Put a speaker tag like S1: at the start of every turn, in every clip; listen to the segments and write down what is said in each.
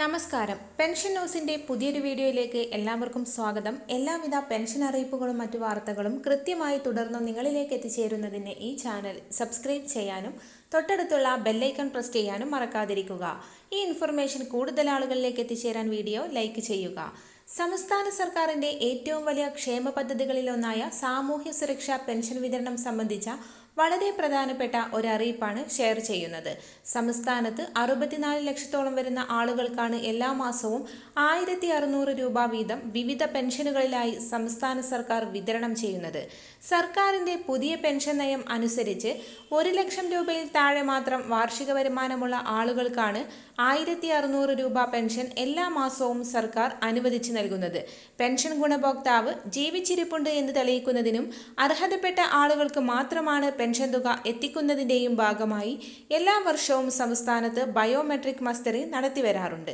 S1: നമസ്കാരം. പെൻഷൻ ന്യൂസിന്റെ പുതിയൊരു വീഡിയോയിലേക്ക് എല്ലാവർക്കും സ്വാഗതം. എല്ലാവിധ പെൻഷൻ അറിയിപ്പുകളും മറ്റു വാർത്തകളും കൃത്യമായി തുടർന്ന് നിങ്ങളിലേക്ക് എത്തിച്ചേരുന്നതിന് ഈ ചാനൽ സബ്സ്ക്രൈബ് ചെയ്യാനും തൊട്ടടുത്തുള്ള ബെല്ലൈക്കൺ പ്രസ് ചെയ്യാനും മറക്കാതിരിക്കുക. ഈ ഇൻഫർമേഷൻ കൂടുതൽ ആളുകളിലേക്ക് എത്തിച്ചേരാൻ വീഡിയോ ലൈക്ക് ചെയ്യുക. സംസ്ഥാന സർക്കാരിന്റെ ഏറ്റവും വലിയ ക്ഷേമ പദ്ധതികളിലൊന്നായ സാമൂഹ്യ സുരക്ഷാ പെൻഷൻ വിതരണം സംബന്ധിച്ച വളരെ പ്രധാനപ്പെട്ട ഒരു അറിയിപ്പാണ് ഷെയർ ചെയ്യുന്നത്. സംസ്ഥാനത്ത് അറുപത്തിനാല് ലക്ഷത്തോളം വരുന്ന ആളുകൾക്കാണ് എല്ലാ മാസവും ആയിരത്തി അറുന്നൂറ് രൂപ വീതം വിവിധ പെൻഷനുകളിലായി സംസ്ഥാന സർക്കാർ വിതരണം ചെയ്യുന്നത്. സർക്കാരിന്റെ പുതിയ പെൻഷൻ നയം അനുസരിച്ച് ഒരു ലക്ഷം രൂപയിൽ താഴെ മാത്രം വാർഷിക വരുമാനമുള്ള ആളുകൾക്കാണ് ആയിരത്തി അറുന്നൂറ് രൂപ പെൻഷൻ എല്ലാ മാസവും സർക്കാർ അനുവദിച്ചു നൽകുന്നത്. പെൻഷൻ ഗുണഭോക്താവ് ജീവിച്ചിരിപ്പുണ്ട് എന്ന് തെളിയിക്കുന്നതിനും അർഹതപ്പെട്ട ആളുകൾക്ക് മാത്രമാണ് പെൻഷൻ തുക എത്തിക്കുന്നതിന്റെയും ഭാഗമായി എല്ലാ വർഷവും സംസ്ഥാനത്ത് ബയോമെട്രിക് മസ്റ്ററിംഗ് നടത്തിവരാറുണ്ട്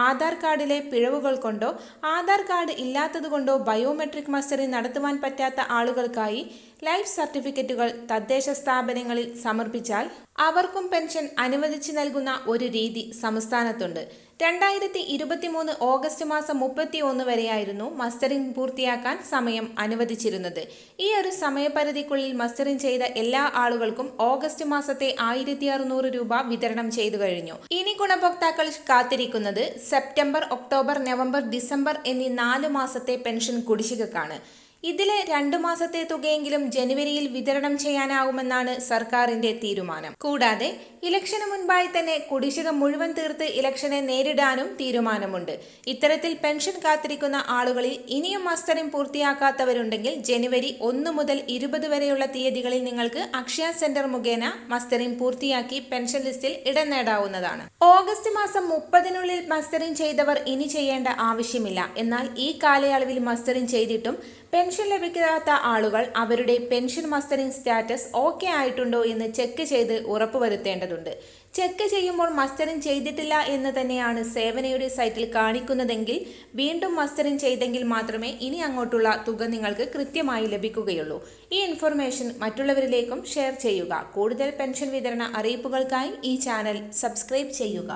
S1: ആധാർ കാർഡിലെ പിഴവുകൾ കൊണ്ടോ ആധാർ കാർഡ് ഇല്ലാത്തതുകൊണ്ടോ ബയോമെട്രിക് മസ്തറി നടത്തുവാൻ പറ്റാത്ത ആളുകൾക്കായി ലൈഫ് സർട്ടിഫിക്കറ്റുകൾ തദ്ദേശ സ്ഥാപനങ്ങളിൽ സമർപ്പിച്ചാൽ അവർക്കും പെൻഷൻ അനുവദിച്ചു നൽകുന്ന ഒരു രീതി സംസ്ഥാനത്തുണ്ട് രണ്ടായിരത്തി ഇരുപത്തിമൂന്ന് ഓഗസ്റ്റ് മാസം മുപ്പത്തി ഒന്ന് വരെയായിരുന്നു മസ്റ്ററിംഗ് പൂർത്തിയാക്കാൻ സമയം അനുവദിച്ചിരുന്നത് ഈ ഒരു സമയപരിധിക്കുള്ളിൽ മസ്റ്ററിംഗ് ചെയ്ത എല്ലാ ആളുകൾക്കും ഓഗസ്റ്റ് മാസത്തെ ആയിരത്തി അറുന്നൂറ് രൂപ വിതരണം ചെയ്തു കഴിഞ്ഞു. ഇനി ഗുണഭോക്താക്കൾ കാത്തിരിക്കുന്നത് സെപ്റ്റംബർ ഒക്ടോബർ നവംബർ ഡിസംബർ എന്നീ നാല് മാസത്തെ പെൻഷൻ കുടിശ്ശികക്കാണ്. ഇതിലെ രണ്ടു മാസത്തെ തുകയെങ്കിലും ജനുവരിയിൽ വിതരണം ചെയ്യാനാവുമെന്നാണ് സർക്കാരിന്റെ തീരുമാനം. കൂടാതെ ഇലക്ഷന് മുൻപായി തന്നെ കുടിശ്ശിക മുഴുവൻ തീർത്ത് ഇലക്ഷനെ നേരിടാനും തീരുമാനമുണ്ട്. ഇത്തരത്തിൽ പെൻഷൻ കാത്തിരിക്കുന്ന ആളുകളിൽ ഇനിയും മസ്റ്ററിംഗ് പൂർത്തിയാക്കാത്തവരുണ്ടെങ്കിൽ ജനുവരി ഒന്ന് മുതൽ ഇരുപത് വരെയുള്ള തീയതികളിൽ നിങ്ങൾക്ക് അക്ഷയ സെന്റർ മുഖേന മസ്റ്ററിംഗ് പൂർത്തിയാക്കി പെൻഷൻ ലിസ്റ്റിൽ ഇടം നേടാവുന്നതാണ്. ഓഗസ്റ്റ് മാസം മുപ്പതിനുള്ളിൽ മസ്റ്ററിംഗ് ചെയ്തവർ ഇനി ചെയ്യേണ്ട ആവശ്യമില്ല. എന്നാൽ ഈ കാലയളവിൽ മസ്റ്ററിംഗ് ചെയ്തിട്ടും പെൻഷൻ ലഭിക്കാത്ത ആളുകൾ അവരുടെ പെൻഷൻ മസ്റ്ററിംഗ് സ്റ്റാറ്റസ് ഓക്കെ ആയിട്ടുണ്ടോ എന്ന് ചെക്ക് ചെയ്ത് ഉറപ്പുവരുത്തേണ്ടതുണ്ട്. ചെക്ക് ചെയ്യുമ്പോൾ മസ്റ്ററിംഗ് ചെയ്തിട്ടില്ല എന്ന് തന്നെയാണ് സേവനയുടെ സൈറ്റിൽ കാണിക്കുന്നതെങ്കിൽ വീണ്ടും മസ്റ്ററിംഗ് ചെയ്തെങ്കിൽ മാത്രമേ ഇനി അങ്ങോട്ടുള്ള തുക നിങ്ങൾക്ക് കൃത്യമായി ലഭിക്കുകയുള്ളൂ. ഈ ഇൻഫർമേഷൻ മറ്റുള്ളവരിലേക്കും ഷെയർ ചെയ്യുക. കൂടുതൽ പെൻഷൻ വിതരണ അറിയിപ്പുകൾക്കായി ഈ ചാനൽ സബ്സ്ക്രൈബ് ചെയ്യുക.